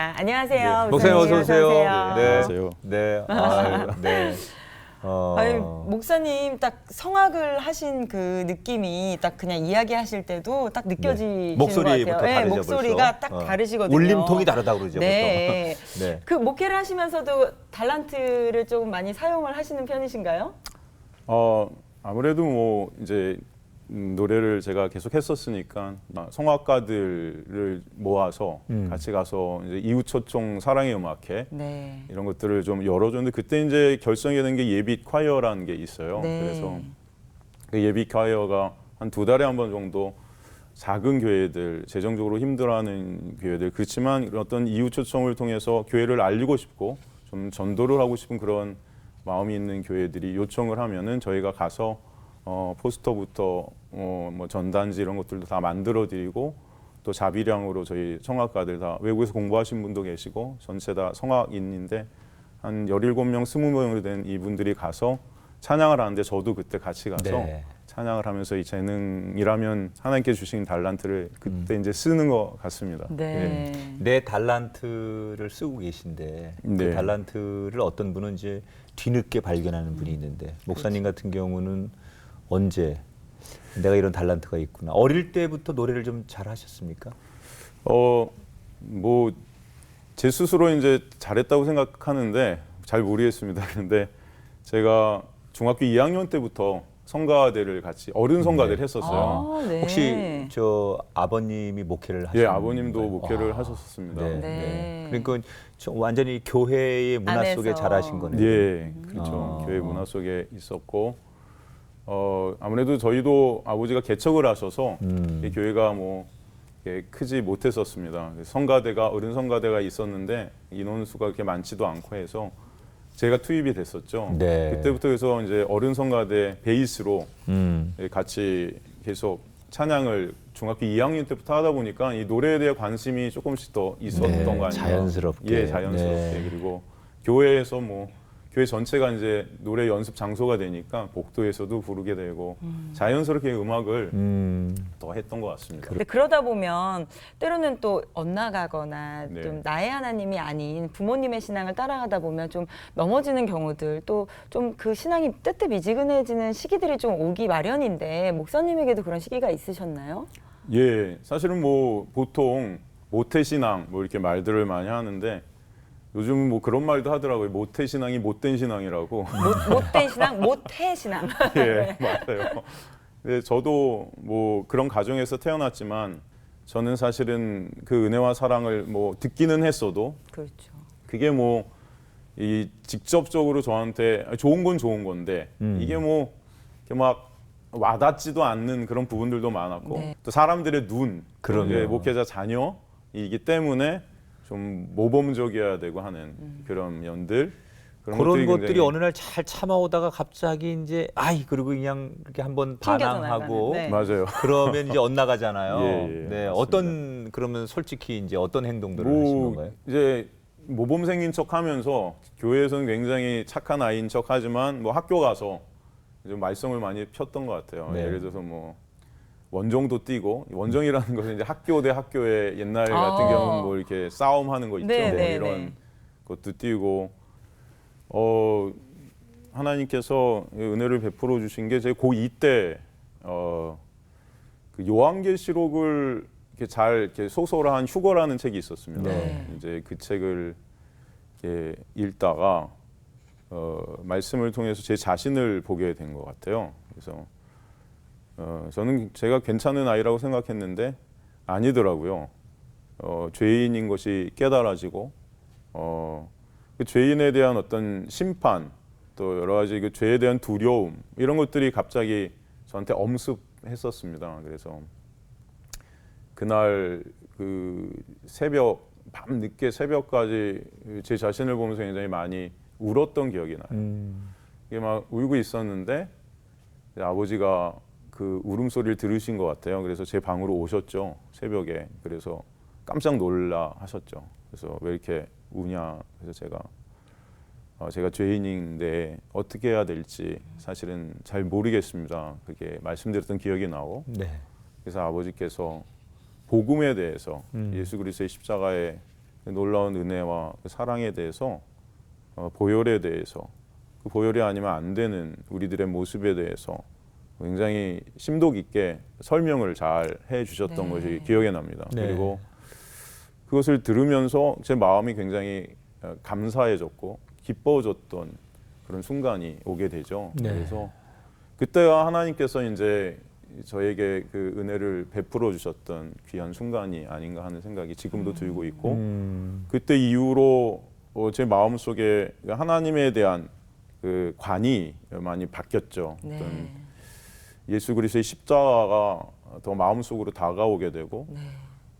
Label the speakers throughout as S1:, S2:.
S1: 아, 안녕하세요.
S2: 목사님 어서 오세요. 네.
S3: 안녕하세요.
S2: 네. 아유, 네. 어,
S1: 아니, 목사님 딱 성악을 하신 그 느낌이 딱 그냥 이야기하실 때도 딱 느껴지시는
S2: 네. 목소리부터
S1: 것 같아요.
S2: 다르죠,
S1: 목소리가
S2: 벌써.
S1: 딱
S2: 어.
S1: 다르시거든요.
S2: 울림통이 다르다고 그러죠,
S1: 네.
S2: 보통. 네.
S1: 그 목회를 하시면서도 달란트를 조금 많이 사용을 하시는 편이신가요?
S3: 어 아무래도 뭐 이제 음, 노래를 제가 계속 했었으니까 성악가들을 모아서
S2: 음.
S3: 같이 가서 이제 이웃초청 사랑의 음악회
S1: 네.
S3: 이런 것들을 좀 열어줬는데 그때 이제 결성이 된 게 예비 콰이어라는 게 있어요.
S1: 네.
S3: 그래서 그 예비 콰이어가 한 두 달에 한 번 정도 작은 교회들 재정적으로 힘들어하는 교회들 그렇지만 어떤 이웃 초청을 통해서 교회를 알리고 싶고 좀 전도를 하고 싶은 그런 마음이 있는 교회들이 요청을 하면은 저희가 가서 어, 포스터부터 어, 뭐 전단지 이런 것들도 다 만들어 드리고 또 자비량으로 저희 성악가들 다 외국에서 공부하신 분도 계시고 전체 다 성악인인데 한 17명, 20명으로 된 이분들이 가서 찬양을 하는데 저도 그때 같이 가서
S2: 네.
S3: 찬양을 하면서 이 재능이라면 하나님께 주신 달란트를 그때 이제 쓰는 것 같습니다.
S1: 네.
S2: 내 달란트를 쓰고 계신데 그
S3: 네.
S2: 달란트를 어떤 분은 이제 뒤늦게 발견하는 분이 있는데 목사님 같은 경우는 언제 내가 이런 달란트가 있구나. 어릴 때부터 노래를 좀 잘하셨습니까?
S3: 어, 뭐, 제 스스로 이제 잘했다고 생각하는데 잘 모르겠습니다. 그런데 제가 중학교 2학년 때부터 성가대를 같이 어른 성가대를
S2: 네.
S3: 했었어요.
S1: 아, 네.
S2: 혹시 저 아버님이 목회를 하셨나요?
S3: 예, 아버님도 목회를 하셨었습니다.
S2: 네.
S1: 네.
S2: 네. 그러니까 저 완전히 교회의 문화 속에
S1: 안에서.
S2: 자라신 거네요.
S3: 예, 그렇죠.
S2: 아.
S3: 교회 문화 속에 있었고, 어, 아무래도 저희도 아버지가 개척을 하셔서
S2: 음.
S3: 이 교회가 뭐 이렇게 크지 못했었습니다. 성가대가 어른 성가대가 있었는데 인원 수가 그렇게 많지도 않고 해서 제가 투입이 됐었죠.
S2: 네.
S3: 그때부터 해서 이제 어른 성가대 베이스로
S2: 음.
S3: 같이 계속 찬양을 중학교 2학년 때부터 하다 보니까 이 노래에 대한 관심이 조금씩 더 있었던
S2: 네,
S3: 거 아니에요?
S2: 자연스럽게.
S3: 예, 자연스럽게
S2: 네.
S3: 그리고 교회에서 뭐 교회 전체가 이제 노래 연습 장소가 되니까 복도에서도 부르게 되고 자연스럽게 음악을
S2: 음.
S3: 더 했던 것 같습니다.
S1: 근데 그러다 보면 때로는 또 엇나가거나
S3: 네.
S1: 좀 나의 하나님이 아닌 부모님의 신앙을 따라가다 보면 좀 넘어지는 경우들 또 좀 그 신앙이 뜨뜻미지근해지는 시기들이 좀 오기 마련인데 목사님에게도 그런 시기가 있으셨나요?
S3: 예, 사실은 뭐 보통 모태 신앙 뭐 이렇게 말들을 많이 하는데 요즘 뭐 그런 말도 하더라고요. 모태 신앙이 못된 신앙이라고.
S1: 못, 못된 신앙, 못해 신앙.
S3: 예, 맞아요. 근데 저도 뭐 그런 가정에서 태어났지만 저는 사실은 그 은혜와 사랑을 뭐 듣기는 했어도
S1: 그렇죠.
S3: 그게 뭐 이 직접적으로 저한테 좋은 건 좋은 건데
S2: 음.
S3: 이게 뭐 이렇게 막 와닿지도 않는 그런 부분들도 많았고
S1: 네.
S3: 또 사람들의 눈,
S2: 그럼요.
S3: 예, 목회자 자녀이기 때문에 좀 모범적이어야 되고 하는 그런 면들 그런
S2: 그런
S3: 것들이
S2: 것들이
S3: 굉장히-
S2: 어느 날 잘 참아오다가 갑자기 이제 아이 그리고 그냥 이렇게 한번
S1: 튕겨져
S2: 반항하고
S1: 나가는, 네.
S3: 맞아요.
S2: 그러면 이제 엇나가잖아요.
S3: 예, 예,
S2: 네,
S3: 맞습니다.
S2: 어떤 그러면 솔직히 이제 어떤 행동들을
S3: 뭐
S2: 건가요?
S3: 이제 모범생인 척하면서 교회에서는 굉장히 착한 아이인 척하지만 뭐 학교 가서 이제 말썽을 많이 폈던 것 같아요.
S2: 네.
S3: 예를 들어서 뭐 원정도 뛰고 원정이라는 것은 이제 학교 대 학교의 옛날 같은
S1: 아.
S3: 경우는 뭐 이렇게 싸움하는 거 있죠.
S1: 네,
S3: 뭐
S1: 네,
S3: 이런
S1: 네.
S3: 것도 뛰고 어 하나님께서 은혜를 베풀어 주신 게 제 고2 때 어, 그 요한계시록을 이렇게 잘 이렇게 소설화한 휴거라는 책이 있었습니다.
S2: 네.
S3: 이제 그 책을 이렇게 읽다가 어, 말씀을 통해서 제 자신을 보게 된 것 같아요. 그래서 어, 저는 제가 괜찮은 아이라고 생각했는데 아니더라고요. 어, 죄인인 것이 깨달아지고 어, 그 죄인에 대한 어떤 심판 또 여러 가지 그 죄에 대한 두려움 이런 것들이 갑자기 저한테 엄습했었습니다. 그래서 그날 그 새벽 밤 늦게 새벽까지 제 자신을 보면서 굉장히 많이 울었던 기억이 나요.
S2: 음.
S3: 이게 막 울고 있었는데 아버지가 그 울음소리를 들으신 것 같아요. 그래서 제 방으로 오셨죠. 새벽에. 그래서 깜짝 놀라 하셨죠. 그래서 왜 이렇게 우냐. 그래서 제가 어, 제가 죄인인데 어떻게 해야 될지 사실은 잘 모르겠습니다. 그렇게 말씀드렸던 기억이 나고
S2: 네.
S3: 그래서 아버지께서 복음에 대해서
S2: 음.
S3: 예수 그리스도의 십자가의 놀라운 은혜와 그 사랑에 대해서 어, 보혈에 대해서 그 보혈이 아니면 안 되는 우리들의 모습에 대해서 굉장히 심도 깊게 설명을 잘 해주셨던
S1: 네.
S3: 것이 기억에 납니다.
S2: 네.
S3: 그리고 그것을 들으면서 제 마음이 굉장히 어, 감사해졌고 기뻐졌던 그런 순간이 오게 되죠.
S2: 네.
S3: 그래서 그때가 하나님께서 이제 저에게 그 은혜를 베풀어 주셨던 귀한 순간이 아닌가 하는 생각이 지금도 들고 있고
S2: 음,
S3: 그때 이후로 어, 제 마음 속에 하나님에 대한 그 관이 많이 바뀌었죠. 어떤
S1: 네.
S3: 예수 그리스도의 십자가가 더 마음 속으로 다가오게 되고
S1: 네.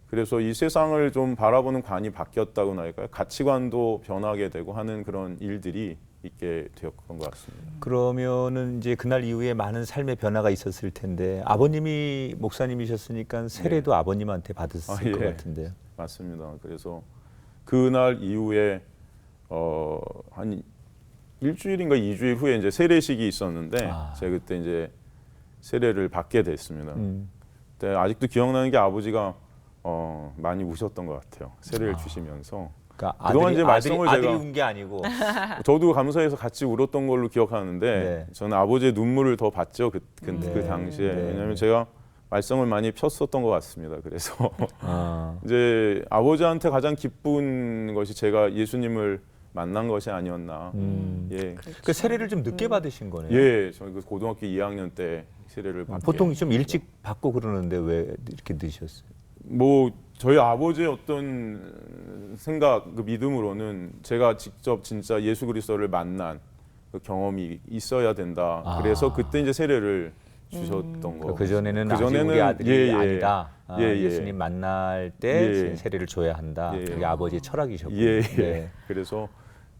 S3: 그래서 이 세상을 좀 바라보는 관이 바뀌었다고나 할까요? 가치관도 변하게 되고 하는 그런 일들이 있게 되었던 것 같습니다.
S2: 그러면은 이제 그날 이후에 많은 삶의 변화가 있었을 텐데 아버님이 목사님이셨으니까 세례도 아버님한테 받았을
S3: 아, 예.
S2: 것 같은데요.
S3: 맞습니다. 그래서 그날 이후에 어, 한 일주일인가 이주일 후에 이제 세례식이 있었는데
S2: 아.
S3: 제가 그때 이제 세례를 받게 됐습니다.
S2: 음.
S3: 아직도 기억나는 게 아버지가 어, 많이 우셨던 것 같아요. 세례를
S2: 아.
S3: 주시면서
S2: 그러니까
S3: 그동안 이제 말씀을
S2: 아들이,
S3: 제가-
S2: 아들이 운 게 아니고
S3: 저도 감사해서 같이 울었던 걸로 기억하는데
S2: 네.
S3: 저는 아버지의 눈물을 더 봤죠 그, 그,
S1: 네.
S3: 그 당시에
S2: 네.
S3: 왜냐하면 제가 말썽을 많이 폈었던 것 같습니다. 그래서
S2: 아,
S3: 이제 아버지한테 가장 기쁜 것이 제가 예수님을 만난 것이 아니었나.
S2: 음.
S3: 예,
S2: 그 세례를 좀 늦게 받으신 거네요.
S3: 예, 저는 그 고등학교 2학년 때 세례를 받게.
S2: 보통 좀 일찍 받고 그러는데 왜 이렇게 늦으셨어요?
S3: 뭐 저희 아버지의 어떤 생각, 그 믿음으로는 제가 직접 진짜 예수 그리스도를 만난 그 경험이 있어야 된다.
S2: 아.
S3: 그래서 그때 이제 세례를 주셨던 거.
S2: 그 전에는
S3: 그
S2: 아직 우리
S3: 전에는
S2: 아들이
S3: 예, 예.
S2: 아니다. 아,
S3: 예, 예.
S2: 예수님 만날 때
S3: 예.
S2: 세례를 줘야 한다.
S3: 예.
S2: 그게 아버지의 철학이셨군요.
S3: 예, 예.
S2: 네.
S3: 그래서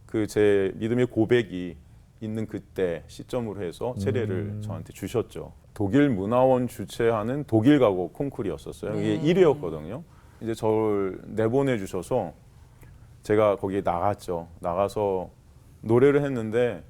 S3: 그 제 믿음의 고백이 있는 그때 시점으로 해서 세례를
S2: 음.
S3: 저한테 주셨죠. 독일 문화원 주최하는 독일 가고 콩쿨이었었어요. 이게
S1: 네.
S3: 1위였거든요. 이제 저를 내보내 주셔서 제가 거기에 나갔죠. 나가서 노래를 했는데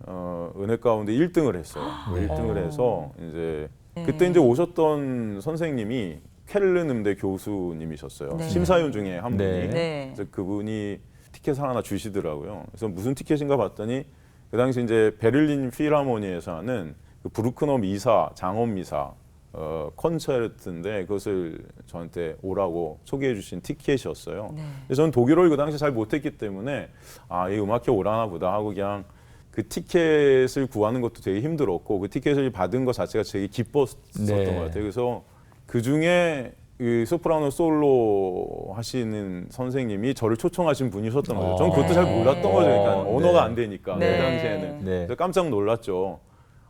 S3: 어, 은혜 가운데 1등을 했어요. 1등을 해서 이제 그때
S1: 네.
S3: 이제 오셨던 선생님이 켈른 음대 교수님이셨어요.
S1: 네.
S3: 심사위원 중에 한 분이.
S2: 네.
S1: 네.
S3: 그래서 그분이 티켓을 하나 주시더라고요. 그래서 무슨 티켓인가 봤더니 그 당시 이제 베를린 필하모니에서 하는 그 브루크너 미사, 장엄 미사 어, 콘서트인데 그것을 저한테 오라고 소개해 주신 티켓이었어요.
S1: 네.
S3: 그래서 저는 독일어를 그 당시 잘 못했기 때문에 아, 이 음악회 오라나 보다 하고 그냥 그 티켓을 구하는 것도 되게 힘들었고 그 티켓을 받은 것 자체가 되게 기뻤었던
S2: 네.
S3: 것 같아요. 그래서 그 중에 이 소프라노 솔로 하시는 선생님이 저를 초청하신 분이셨던 거죠. 저는 그것도 잘 몰랐던 거죠. 그러니까
S2: 네.
S3: 언어가 안 되니까
S1: 네.
S3: 그 당시에는.
S2: 네.
S3: 그래서 깜짝 놀랐죠.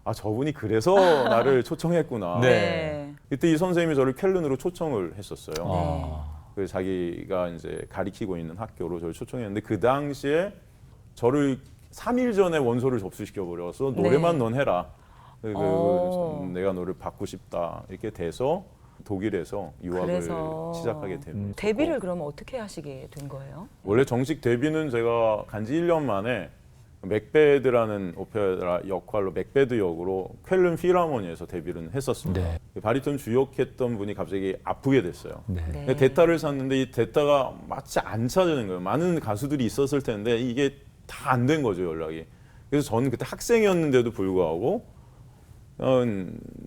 S3: 아 저분이 그래서 나를 초청했구나.
S2: 네.
S3: 그때 이 선생님이 저를 켈른으로 초청을 했었어요.
S2: 아.
S3: 그 자기가 이제 가리키고 있는 학교로 저를 초청했는데 그 당시에 저를 3일 전에 원서를 접수시켜 버려서 노래만
S1: 네.
S3: 넌 해라. 그, 그,
S1: 어.
S3: 내가 너를 받고 싶다 이렇게 돼서 독일에서 유학을
S1: 그래서
S3: 시작하게 됩니다.
S1: 데뷔를 그러면 어떻게 하시게 된 거예요?
S3: 원래 정식 데뷔는 제가 간지 1년 만에 맥베드라는 오페라 역할로 맥베드 역으로 쾰른 필하모니에서 데뷔를 했었습니다.
S2: 네.
S3: 바리톤 주역했던 분이 갑자기 아프게 됐어요.
S2: 네.
S1: 네.
S3: 근데 대타를 샀는데 이 대타가 마치 안 찾아지는 거예요. 많은 가수들이 있었을 텐데 이게 다 안 된 거죠 연락이. 그래서 저는 그때 학생이었는데도 불구하고 어,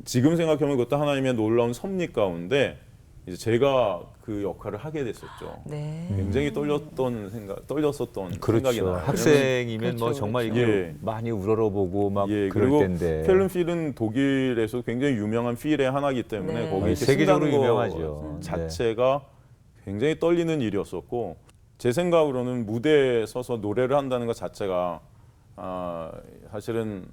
S3: 지금 생각해보면 그것도 하나님의 놀라운 섭리 가운데 이제 제가 그 역할을 하게 됐었죠.
S1: 네.
S3: 굉장히 떨렸던 생각, 떨렸었던 생각이
S2: 그렇죠.
S3: 나요.
S2: 학생이면 뭐
S1: 그렇죠,
S2: 정말
S3: 그렇죠.
S2: 이게
S3: 예.
S2: 많이 우러러보고 막
S3: 예,
S2: 그럴
S3: 그리고
S2: 텐데.
S3: 켈른 필은 독일에서 굉장히 유명한 필의 하나이기 때문에
S1: 네.
S3: 거기
S2: 세계적으로 유명하죠. 네.
S3: 자체가 굉장히 떨리는 일이었었고 제 생각으로는 무대에 서서 노래를 한다는 것 자체가 아, 사실은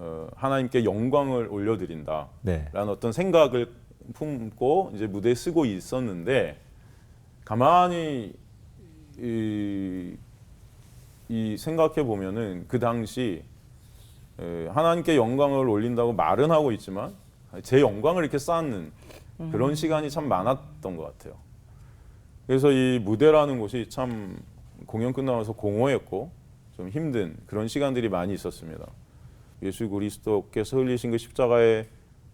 S3: 어, 하나님께 영광을 올려드린다라는
S2: 네.
S3: 어떤 생각을 품고 이제 무대에 쓰고 있었는데 가만히 이, 이 생각해 보면은 그 당시 에, 하나님께 영광을 올린다고 말은 하고 있지만 제 영광을 이렇게 쌓는 그런 시간이 참 많았던 것 같아요. 그래서 이 무대라는 곳이 참 공연 끝나서 공허했고 좀 힘든 그런 시간들이 많이 있었습니다. 예수 그리스도께서 흘리신 그 십자가의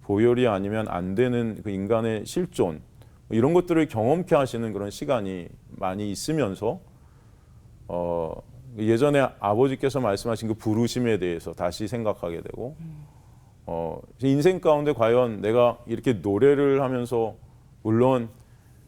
S3: 보혈이 아니면 안 되는 그 인간의 실존, 이런 것들을 경험케 하시는 그런 시간이 많이 있으면서 어, 예전에 아버지께서 말씀하신 그 부르심에 대해서 다시 생각하게 되고 어, 인생 가운데 과연 내가 이렇게 노래를 하면서 물론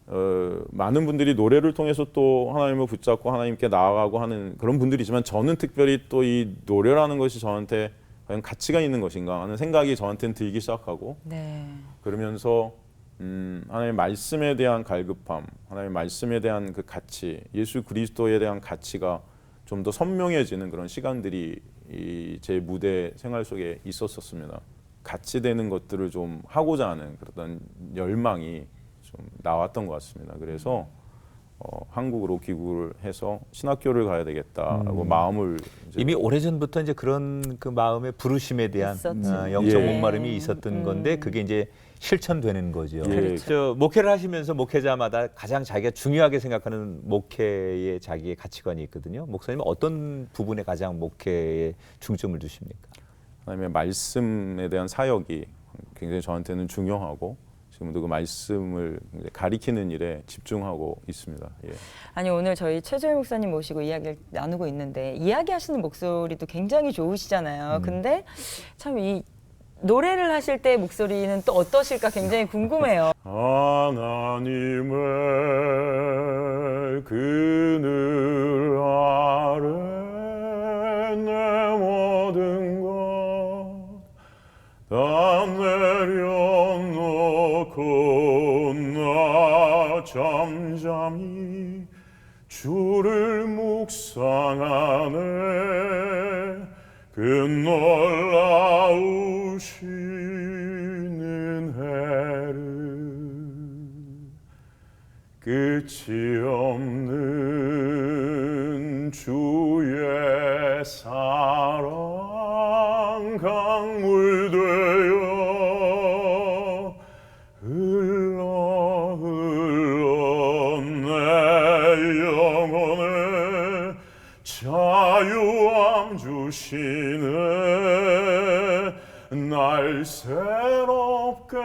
S3: 어, 많은 분들이 노래를 통해서 또 하나님을 붙잡고 하나님께 나아가고 하는 그런 분들이지만 저는 특별히 또 이 노래라는 것이 저한테 과연 가치가 있는 것인가 하는 생각이 저한테는 들기 시작하고
S1: 네.
S3: 그러면서 음, 하나님의 말씀에 대한 갈급함, 하나님의 말씀에 대한 그 가치, 예수 그리스도에 대한 가치가 좀 더 선명해지는 그런 시간들이 이 제 무대 생활 속에 있었었습니다. 같이 되는 것들을 좀 하고자 하는 그런 열망이 좀 나왔던 것 같습니다. 그래서 어, 한국으로 귀국을 해서 신학교를 가야 되겠다라고 마음을 이제
S2: 이미 오래 전부터 이제 그런 그 마음의 부르심에 대한. 어, 영적
S3: 예.
S2: 목마름이 있었던
S1: 음.
S2: 건데 그게 이제 실천되는 거죠.
S3: 예. 그렇죠.
S2: 저 목회를 하시면서 목회자마다 가장 자기가 중요하게 생각하는 목회의 자기의 가치관이 있거든요. 목사님은 어떤 부분에 가장 목회에 중점을 두십니까?
S3: 하나님의 말씀에 대한 사역이 굉장히 저한테는 중요하고 지금도 그 말씀을 가리키는 일에 집중하고 있습니다. 예.
S1: 아니 오늘 저희 최조희 목사님 모시고 이야기를 나누고 있는데 이야기하시는 목소리도 굉장히 좋으시잖아요. 근데 참 이 노래를 하실 때 목소리는 또 어떠실까 굉장히 궁금해요.
S3: 하나님의 그늘 끝이 없는 주의 사랑 강물 되어 흘러 흘러 내 영혼에 자유함 주시네. 날 새롭게